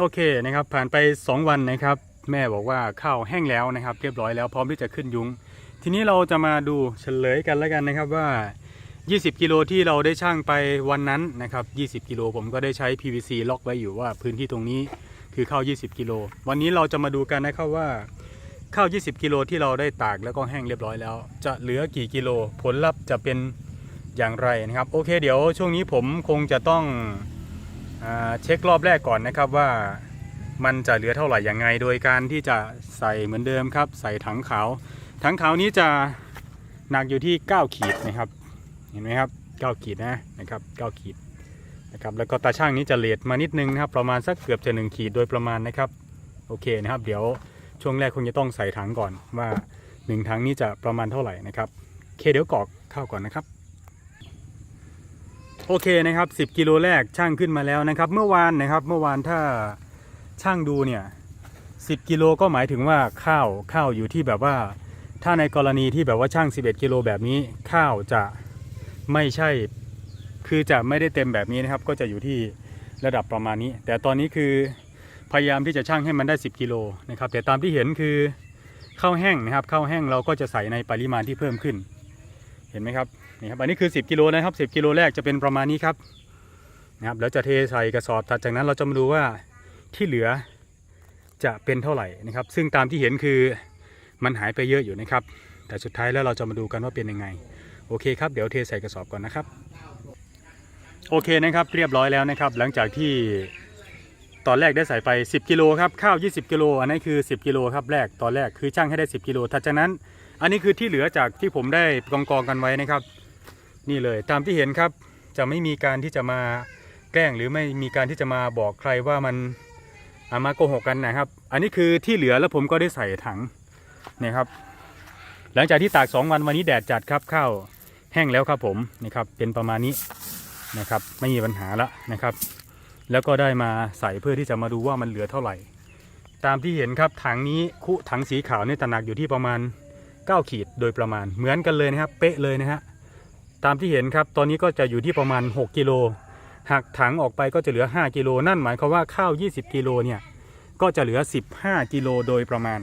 โอเคนะครับผ่านไป 2 วันนะครับ แม่บอกว่าข้าวแห้งแล้วนะครับ เรียบร้อยแล้วพร้อมที่จะขึ้นยุ้ง ทีนี้เราจะมาดูเฉลยกันแล้วกันนะครับว่า 20 กิโลที่เราได้ช่างไปวันนั้นนะครับ 20 กิโลผมก็ได้ใช้ PVC ล็อกไว้อยู่ว่าพื้นที่ตรงนี้คือข้าว 20 กิโล วันนี้เราจะมาดูกันนะครับว่าข้าว 20 กิโลที่เราได้ตากแล้วก็แห้งเรียบร้อยแล้ว จะเหลือกี่กิโล ผลลัพธ์จะเป็นอย่างไรนะครับ โอเค เดี๋ยวช่วงนี้ผมคงจะต้อง เช็ครอบแรกก่อนนะครับว่ามันจะเหลือเท่าไหร่ยังไง โดยการที่จะใส่เหมือนเดิมครับ ใส่ถังขาวถังขาวนี้จะหนักอยู่ที่ 9 ขีดนะครับ เห็นไหมครับ 9 ขีดนะนะครับ 9 ขีดนะครับแล้วก็ตาช่างนี้จะเลทมานิดนึงนะครับ ประมาณสักเกือบจะ1ขีดโดยประมาณนะครับโอเคนะครับ เดี๋ยวช่วงแรกคงจะต้องใส่ถังก่อนว่า 1ถังนี้จะประมาณเท่าไหร่นะครับเคเดี๋ยวกรอกข้าวก่อนนะครับ โอเคนะครับ 10 กิโลแรกช่างขึ้นมาแล้วนะครับ เมื่อวานนะครับเมื่อวานถ้าช่างดูเนี่ย10 กิโลก็หมายถึงว่าข้าวข้าวอยู่ที่แบบว่า ถ้าในกรณีที่แบบว่าช่าง 11 กิโลแบบนี้ ข้าวจะไม่ใช่คือจะไม่ได้เต็มแบบนี้นะครับ ก็จะอยู่ที่ระดับประมาณนี้ แต่ตอนนี้คือพยายามที่จะช่างให้มันได้ 10 กิโลนะครับแต่ตามที่เห็นคือข้าวแห้งนะครับข้าวแห้งเราก็จะใส่ในปริมาณที่เพิ่มขึ้น เห็นไหมครับนี่ครับอันนี้คือ 10กิโลนะครับ 10กิโลแรกจะเป็นประมาณนี้ครับนะครับแล้วจะเทใส่กระสอบถัดจากนั้นเราจะมาดูว่าที่เหลือจะเป็นเท่าไหร่นะครับ ซึ่งตามที่เห็นคือมันหายไปเยอะอยู่นะครับ แต่สุดท้ายแล้วเราจะมาดูกันว่าเป็นยังไง โอเคครับเดี๋ยวเทใส่กระสอบก่อนนะครับ โอเคนะครับเรียบร้อยแล้วนะครับ หลังจากที่ตอนแรกได้ใส่ไป 10 กิโลครับข้าว 20 กิโลอันนี้คือ 10 กิโลครับแรกตอนแรกคือช่างให้ได้ 10 กิโลถัดจากนั้น อันนี้คือที่เหลือจากที่ผมได้กองกองกันไว้นะครับ นี่เลยตามที่เห็นครับจะไม่มีการที่จะมาแกล้งหรือไม่มีการที่จะมาบอกใครว่ามันอามาโกหกกันนะครับ อันนี้คือที่เหลือแล้วผมก็ได้ใส่ถังนี่ครับ หลังจากที่ตาก2วันวันนี้แดดจัดครับข้าวแห้งแล้วครับผมนี่ครับเป็นประมาณนี้นะครับ ไม่มีปัญหาละนะครับ แล้วก็ได้มาใส่เพื่อที่จะมาดูว่ามันเหลือเท่าไหร่ ตามที่เห็นครับถังนี้คุถังสีขาวเนี่ยตำหนักอยู่ที่ประมาณ 9 ขีดโดยประมาณเหมือนกันเลยนะครับเป๊ะเลยนะฮะตามที่เห็นครับตอนนี้ก็จะอยู่ที่ประมาณ 6 กิโลหักถังออกไปก็จะเหลือ 5 กิโลนั่นหมายความว่าข้าว 20 กิโลเนี่ยก็จะเหลือ 15 กิโลโดยประมาณ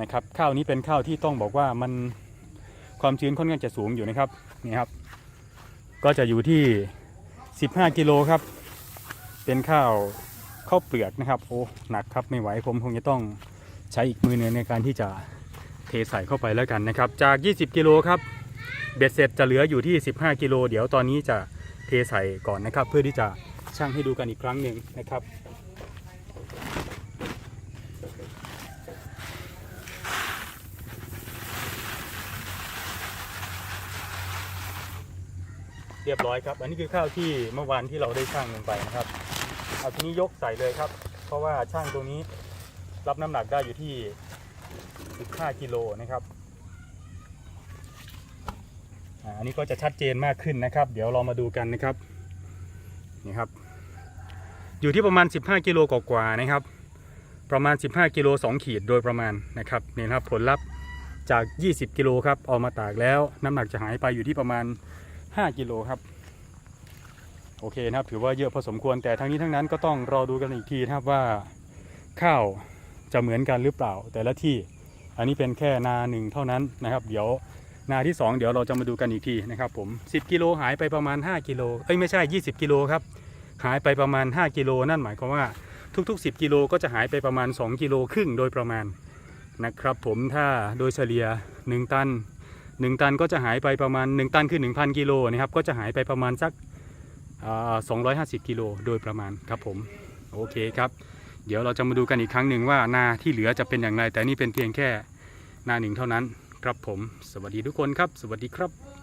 นะครับข้าวนี้เป็นข้าวที่ต้องบอกว่ามันความชื้นค่อนข้างจะสูงอยู่นะครับนี่ครับ ก็จะอยู่ที่ 15 กิโลครับ เป็นข้าวข้าวเปลือกนะครับโอ้หนักครับไม่ไหวผมคงจะต้องใช้อีกมือหนึงในการที่จะ เทใส่เข้าไปแล้วกันนะครับ จาก 20 กิโลครับเบ็ดเสร็จจะเหลืออยู่ที่ 15 กิโล เดี๋ยวตอนนี้จะเทใส่ก่อนนะครับ เพื่อที่จะชั่งให้ดูกันอีกครั้งหนึ่งนะครับเรียบร้อยครับ อันนี้คือข้าวที่เมื่อวานที่เราได้ชั่งลงไปนะครับ เอาทีนี้ยกใส่เลยครับ เพราะว่าช่างตรงนี้รับน้ำหนักได้อยู่ที่ 15 กิโลนะครับอันนี้ก็จะชัดเจนมากขึ้นนะครับ เดี๋ยวเรามาดูกันนะครับนี่ครับ อยู่ที่ประมาณ 15 กิโลกว่าๆนะครับ ประมาณ 15 กิโล 2 ขีดโดยประมาณนะครับนี่ครับผลลัพธ์จาก 20 กิโลครับเอามาตากแล้วน้ำหนักจะหายไปอยู่ที่ประมาณ 5 กิโลครับโอเคนะครับถือว่าเยอะพอสมควรแต่ทั้งนี้ทั้งนั้นก็ต้องรอดูกันอีกทีนะครับว่าข้าวจะเหมือนกันหรือเปล่าแต่ละที่ อันนี้เป็นแค่นาหนึ่งเท่านั้นนะครับ เดี๋ยวนาที่ 2 เดี๋ยวเราจะมาดูกันอีกทีนะครับผม 10 กิโลหายไปประมาณ 5 กิโลเอ้ยไม่ใช่ 20 กิโลครับหายไปประมาณ 5 กิโลนั่นหมายความว่าทุก ๆ 10 กิโลก็จะหายไปประมาณ 2 กิโลครึ่งโดยประมาณนะครับผมถ้าโดยเฉลี่ย 1 ตัน 1 ตันก็จะหายไปประมาณ 1 ตันคือ 1,000 กิโลนะครับก็จะหายไปประมาณสักอ่า250 กิโลโดยประมาณครับผมโอเคครับ เดี๋ยวเราจะมาดูกันอีกครั้งหนึ่งว่านาที่เหลือจะเป็นอย่างไร แต่นี่เป็นเพียงแค่ นาหนึ่งเท่านั้นครับผม สวัสดีทุกคนครับ สวัสดีครับ